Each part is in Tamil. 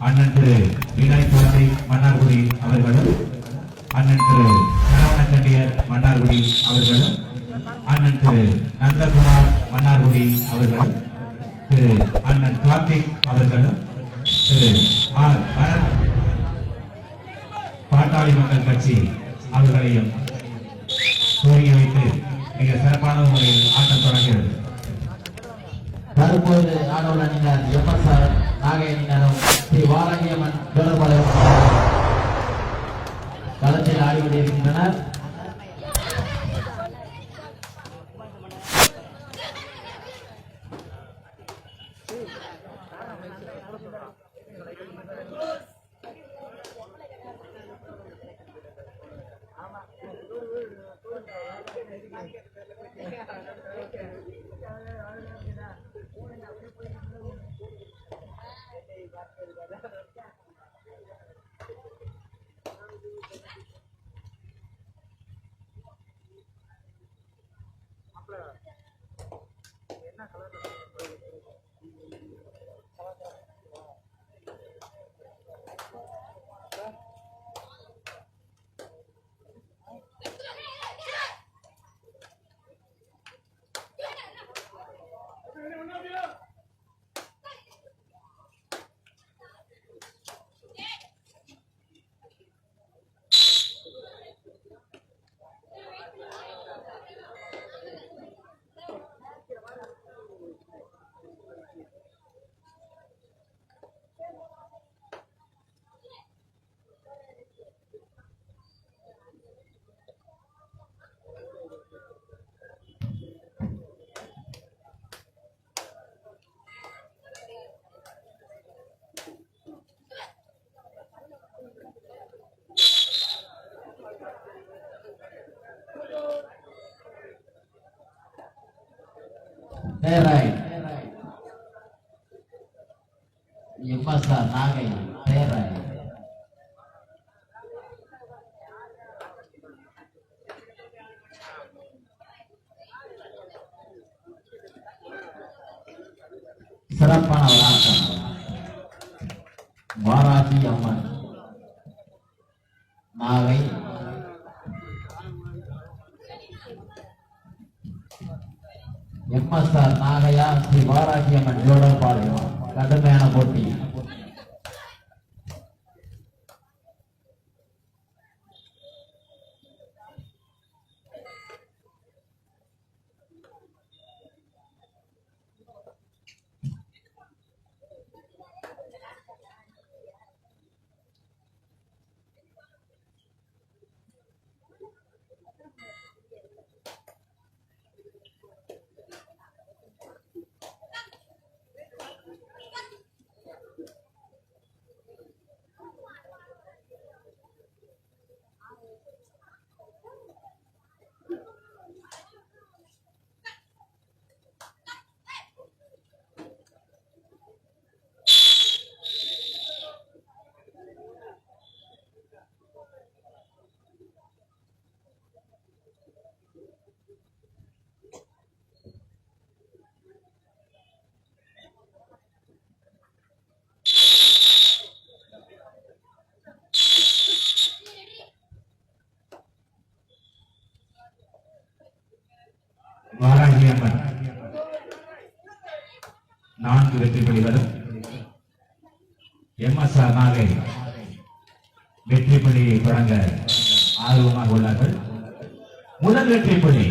அண்ணன் திரு விநாயக் குழந்தை மன்னார்குடி அவர்களும் அண்ணன் திரு சரவணக்கண்டியர் மன்னார்குடி அவர்களும் அண்ணன் திரு நந்தகுமார் மன்னார்குடி அவர்களும் திரு அண்ணன் கார்த்திக் அவர்களும் திரு ஆர் பரத் பாட்டாளி மக்கள் கட்சி அவர்களையும் கோரி வைத்து மிக சிறப்பான முறையில் ஆட்டம் தொடங்குகிறது தற்போது ஆடவுள்ள அணியினர் எம்எஸ்ஆர் நாகை ஸ்ரீ வாரங்கியம்மன் தொடர்பாளர் களத்தில் ஆடிக்கொண்டிருக்கின்றனர். பேராய் எஃப்எஸ்ஆர் நாகை பேராய் சிறப்பான வணக்கம். ஆட்டம் வாராகி அம்மன். நாகை எம்எஸ்ஆர் நாகையா ஸ்ரீ வாராகி அம்மன் ஜோடர் பாளையம் கடுமையான போட்டி வாராகி அம்மன் நான்கு வெற்றி புலிகளும் எம்எஸ்ஆர் நாகை வெற்றி புலியை தொடங்க ஆர்வமாக உள்ளார்கள். முதல் வெற்றி புலி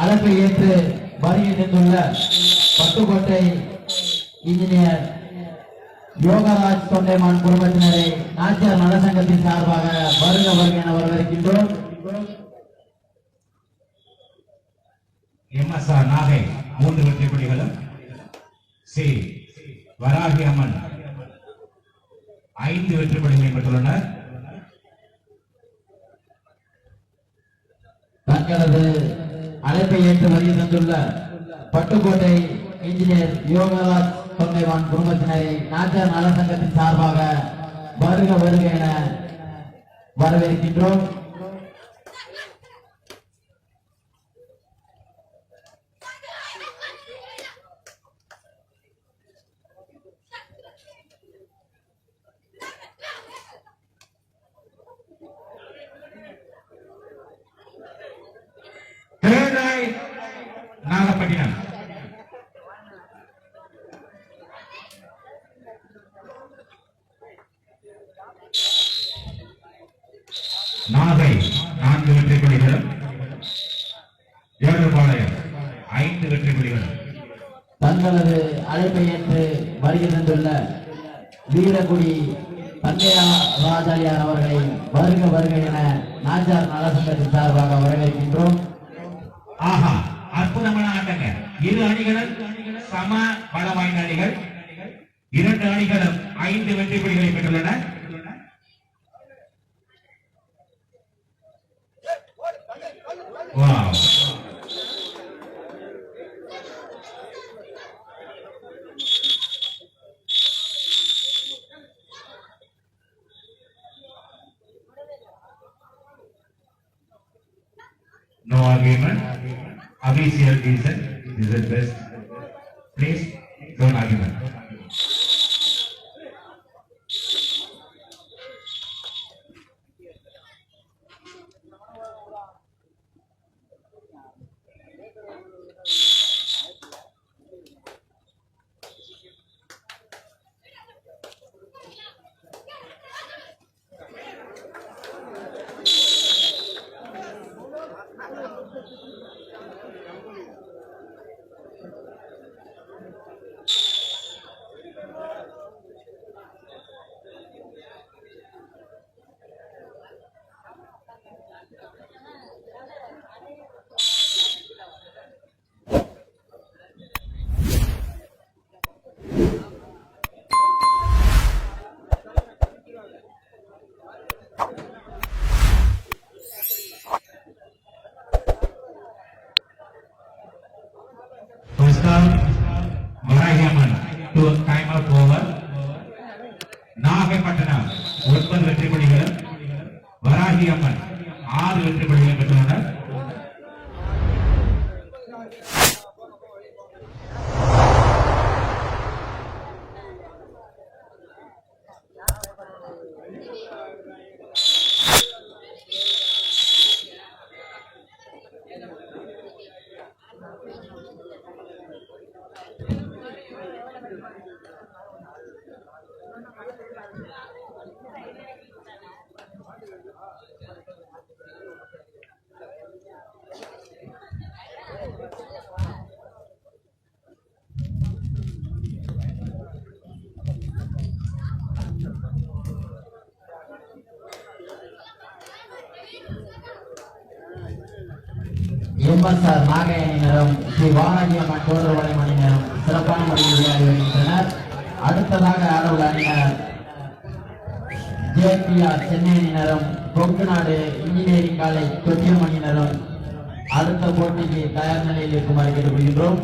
அழைப்பை ஏற்று வருகை தந்துள்ள பட்டுக்கோட்டை இன்ஜினியர் யோகராஜ் தொண்டைமான் குடும்பத்தினரை நாச்சியார் நலசங்கத்தின் சார்பாக வருக வருக என வரவேற்கின்றோம். எம்எஸ்ஆர் நாகை மூன்று வெற்றி புள்ளிகளும் சி வராகி அம்மன் ஐந்து வெற்றி புள்ளிகளை பெற்றுள்ளனர். தங்களது அழைப்பை ஏற்று வருகை தந்துள்ள பட்டுக்கோட்டை இன்ஜினியர் யோகராஜ் தொண்டைவான் குடும்பத்தினரை நாச்சார் நலசங்கத்தின் சார்பாக வருக வருக என வரவேற்கின்றோம் தேர்டாய் நாகப்பட்டினம் நாகை நான்கு வெற்றி புள்ளிகளும் ஏழுபாளையம் ஐந்து வெற்றி புள்ளிகளும் தங்களது அழைப்பை ஏற்று வருகை தந்துள்ள வீரகுடி தங்கையா ராஜாரியார் அவர்களை வருக வருக என நாச்சார் நலசங்கத்தின் சார்பாக வரவேற்கின்றோம். ஆஹா அற்புதமான ஆட்டங்க. இரு அணிகளும் சம பல வாய்ந்த அணிகள். இரண்டு அணிகளும் ஐந்து வெற்றி புள்ளிகளை பெற்றுள்ளன. Wow. This is the best. place. MSR Nagai அணியினரும் ஸ்ரீ வானகி அம்மன் தோன்றவளை அணியினரும் சிறப்பான முறையில் விளையாடி வருகின்றனர். அடுத்ததாக ஆடவுள்ள அணியினர் ஜேபிஆர் சென்னை அணியினரும் கொங்கு நாடு இன்ஜினியரிங் காலேஜ் கொச்சியம் அணியினரும் அடுத்த போட்டிக்கு தயார் நிலையில் இருக்குமாறு கேட்டுக்கொள்கின்றோம்.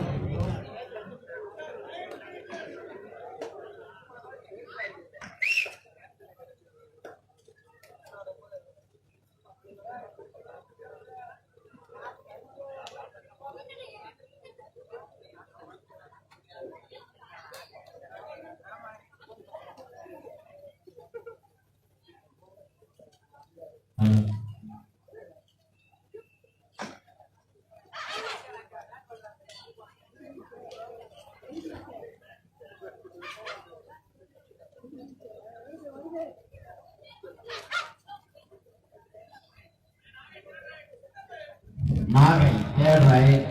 நாகை தேர்ட் ரைட்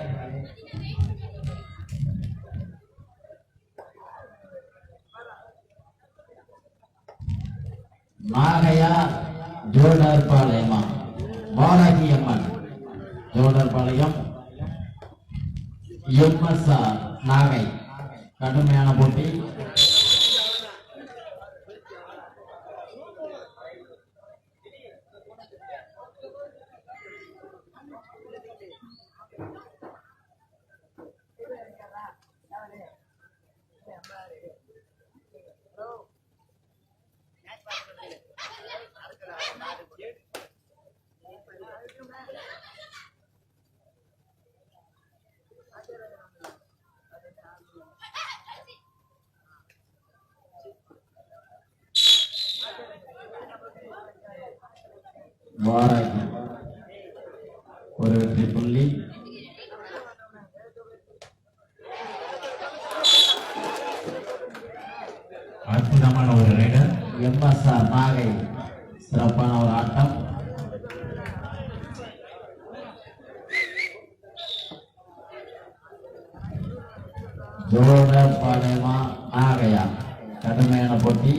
நாகையா ஜோடர் பாளையமா பாலாஜி அம்மன் ஜோடர் பாளையம் எம்எஸ்ஆர் நாகை கடுமையான போட்டி வாராகி ஒரு வெற்றி புள்ளி. அற்புதமான ஒரு ரைடர் எம்எஸ்ஆர் நாகை சிறப்பான ஒரு ஆட்டம் ஜோடர் பாளையமா நாகையா கடுமையான போட்டி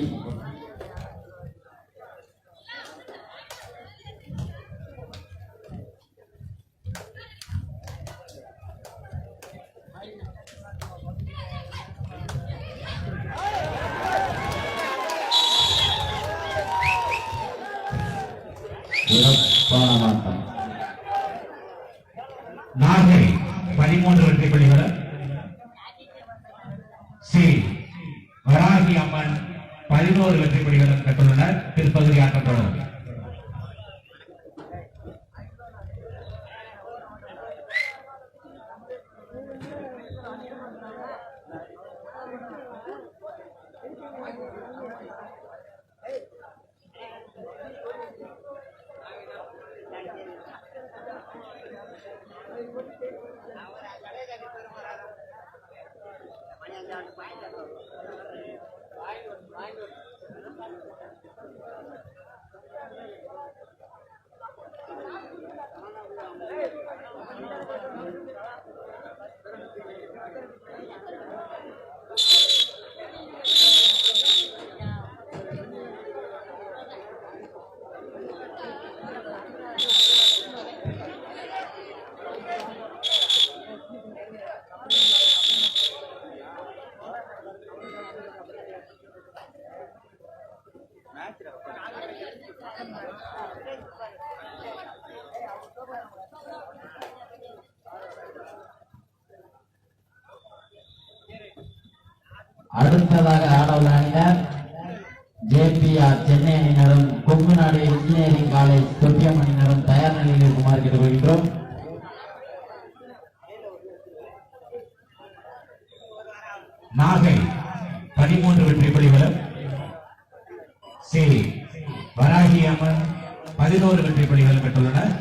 சிறப்பான ஆட்டம் நாகை பதிமூன்று வெற்றி புள்ளிகள் சி வராகி அம்மன் பதினோரு வெற்றி புள்ளிகளும் பெற்றுள்ளனர் பிற்பகுதி ஆட்டம் தொடரும் அடுத்ததாக ஆடவர் அணியினர் ஜேபிஆர் சென்னை அணியினரும் கொங்கு நாடு இன்ஜினியரிங் காலேஜ் தொட்டியம் அணியினரும் தயார் நிலையில் இருக்குமாறு கேட்டுக்கொள்கின்றோம் நாகை பதிமூன்று வெற்றி புலிகளும் சரி வராகி அம்மன் பதினோரு வெற்றி புள்ளிகளும் பெற்றுள்ளனர்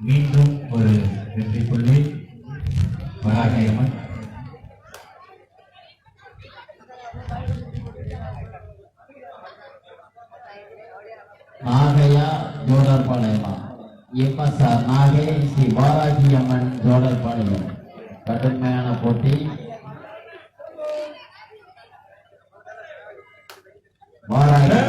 மீண்டும் ஒரு வெற்றி புள்ளி வராகி அம்மன் நாகையா பாடல்மா M S R நாகே Sri Balaji Amman ஜோடர் பாளையம் கடுமையான போட்டி. பாலாஜி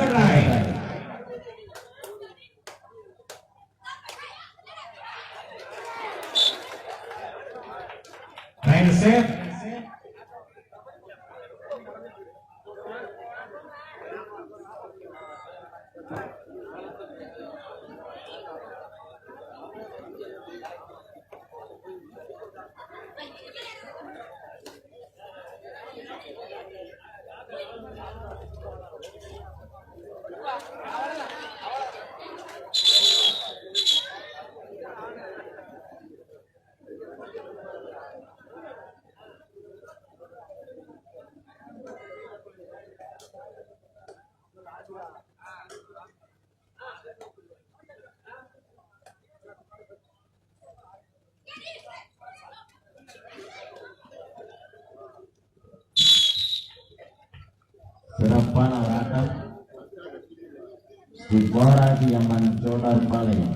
ஸ்ரீ போராட்டி அம்மன் ஜோடர்பாளையம்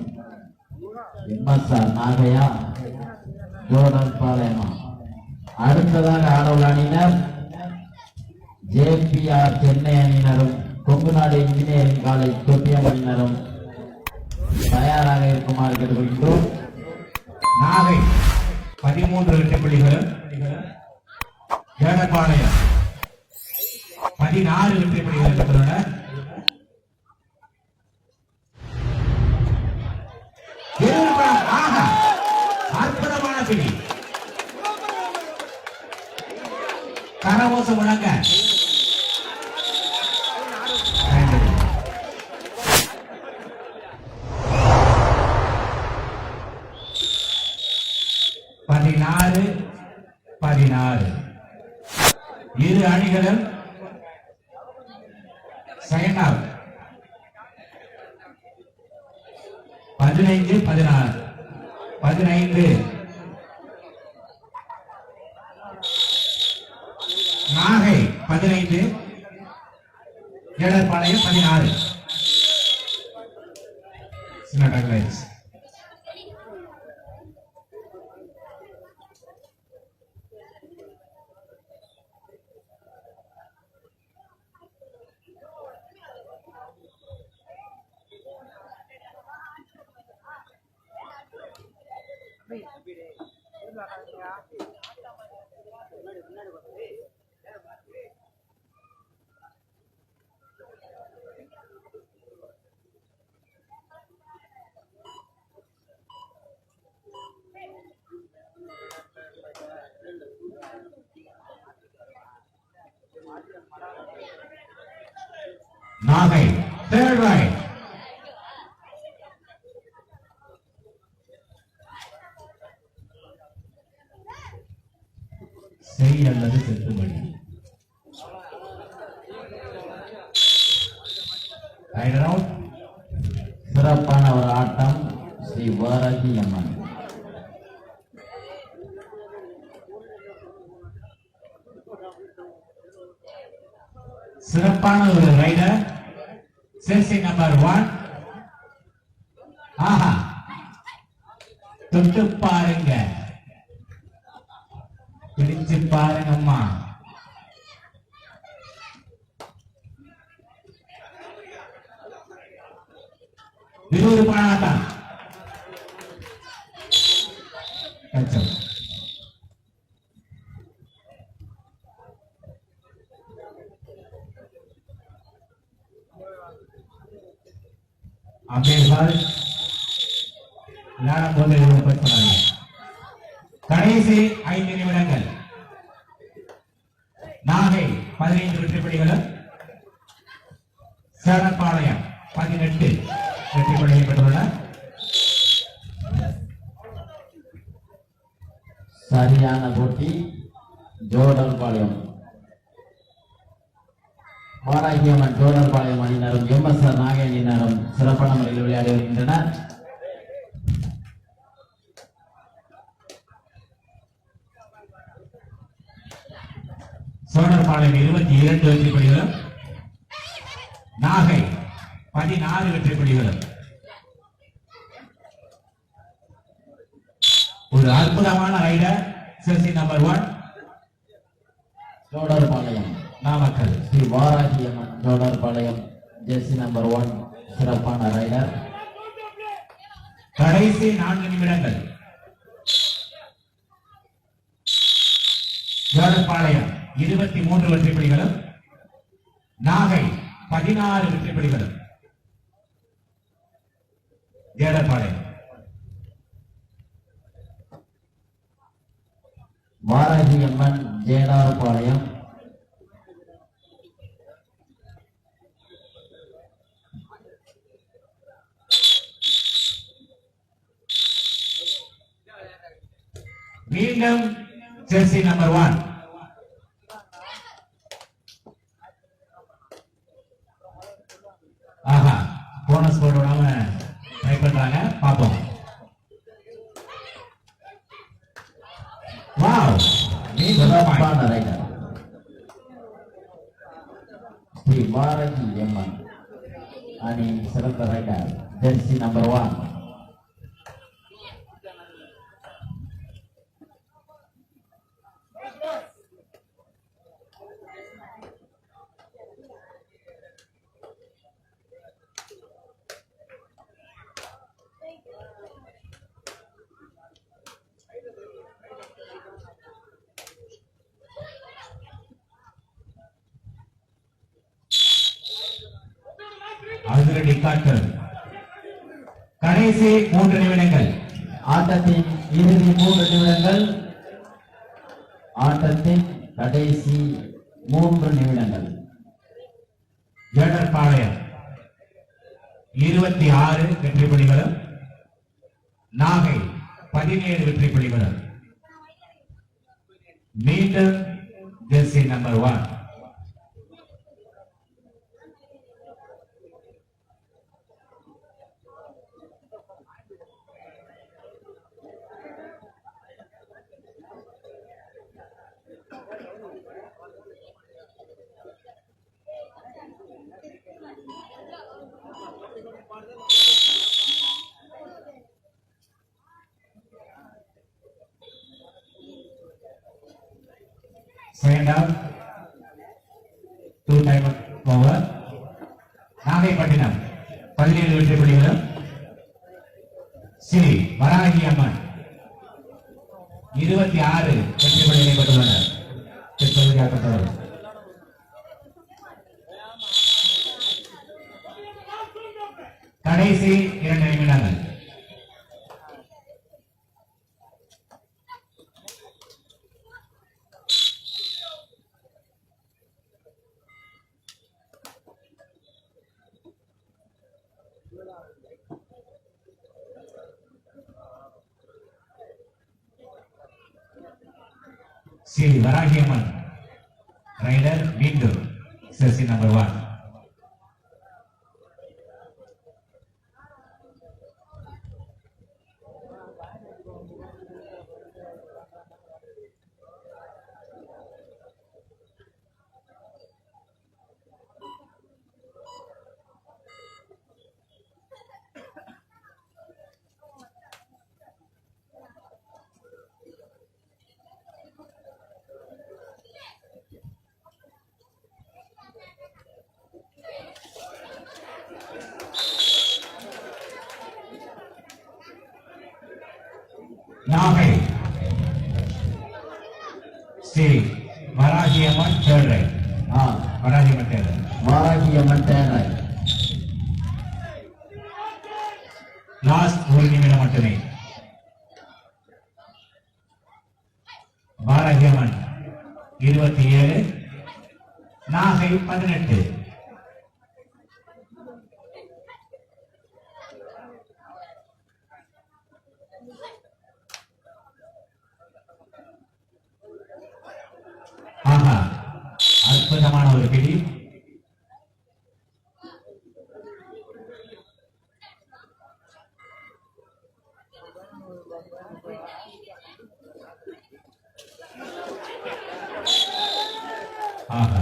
எம்எஸ்ஆர் நாகையா ஜோடர்பாளையமா அடுத்ததாக ஆடவுள்ள அணியினர் ஜேபிஆர் சென்னை அணியினரும் கொங்குநாடு இன்ஜினியரிங் காலேஜ் தொட்டியம் அணியினரும் தயாராக இருக்குமாறு கேட்டுக்கொள்கிறோம் நாகை பதிமூன்று வெற்றி புள்ளிகளும் ஏடப்பாளையம் பதினாறு வெற்றி 我怎么让 சின்ன டக்லைன்ஸ் நாகை செய் அல்லது செத்துமணி சிறப்பான ஒரு ஆட்டம் ஸ்ரீ வாராகி அம்மன். சிறப்பான ஒரு ரைடர் அம்பேத்கர் விளையாடும் போது கடைசி ஐந்து நிமிடங்கள் நாகை பதினைந்து வெற்றி புள்ளிகளும் சேலப்பாளையம் பதினெட்டு வெற்றி புள்ளிகள் பெற்றுள்ள சரியான போட்டி ஜோடர்பாளையம் வாராகியம்மன் ஜோடர்பாளையம் அணியினரும் எம்எஸ்ஆர் நாகை அணியினரும் சிறப்பான முறையில் விளையாடி வருகின்றனர் சோழர்பாளையம் இருபத்தி இரண்டு வெற்றி புள்ளிகளும் நாகை வெளிவரும் ஒரு அற்புதமான raider சிறுசி number one Jedarpalayam Namakkal. Sri Varahiamman Jedarpalayam jersey number one சிறப்பான ரைடர் கடைசி நான்கு நிமிடங்கள். ஜோடர்பாளையம் இருபத்தி மூன்று வெற்றி நாகை பதினாறு வெற்றி புள்ளிகளும் ஜேடர்பாளையம் வாராகியம்மன் ஜேடார்பாளையம் மீண்டும் jersey number one. Raider jersey number one அதிரடி காற்று கடைசி மூன்று நிமிடங்கள். ஆட்டத்தின் இறுதி மூன்று நிமிடங்கள். ஆட்டத்தின் கடைசி மூன்று நிமிடங்கள். ஜேடர்பாளையம் இருபத்தி ஆறு வெற்றி புலிகளும் நாகை பதினேழு வெற்றி புலிகளும் மீண்டும் jersey number one. Second out. Two time over. Nagapattinam. பதினேழு வெற்றி புள்ளிகளும். ஸ்ரீ வராகி அம்மன். இருபத்தி ஆறு வெற்றி புள்ளிகளை பெற்றுள்ளனர் கடைசி இரண்டு நிமிடங்கள் ஸ்ரீ வராகியம்மன் ரைடர் மீண்டும் செசி number one Nagai Shri right ஆ. ரைட் வாராகி அம்மன் தேனை லாஸ்ட் ஒரு நிமிடம் மட்டுமே. பாரதியம்மன் இருபத்தி ஏழு நாகை பதினெட்டு ஆஹா அற்புதமான ஒரு பிடி ஆஹா.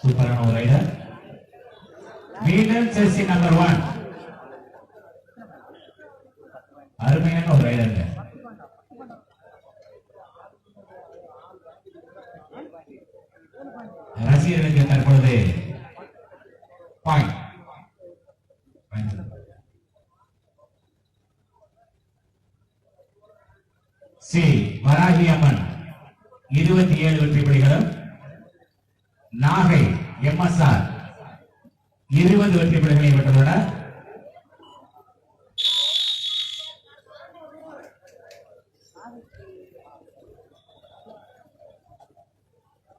சூப்பரான ஒரு ரைடர் மீண்டும் செல்சி நம்பர் ஒன் அருமையான ஒரு ரைடருங்க ரசிகர்களுக்கு தற்பொழுது பாயிண்ட் சி வராகி அம்மன் இருபத்தி ஏழு வெற்றி புலிகளும் நாகை எம்எஸ்ஆர் இருபது வெற்றி புலிகளை பெற்றுள்ளனர்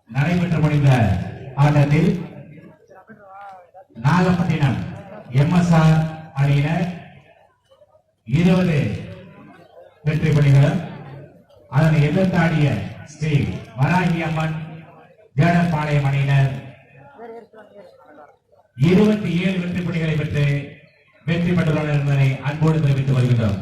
நடைபெற்று முடிந்த ஆட்டத்தில் நாகப்பட்டினம் எம்எஸ்ஆர் அணியினர் இருபது வெற்றி புலிகளும் அதனை எதிர்த்தாடிய ஸ்ரீ வராகி அம்மன் ஜேடப்பாளையம் அணியினர் இருபத்தி ஏழு வெற்றி பணிகளை பெற்று வெற்றி பெற்றுள்ளனர் என்பதை அன்போடு தெரிவித்து வருகின்றோம்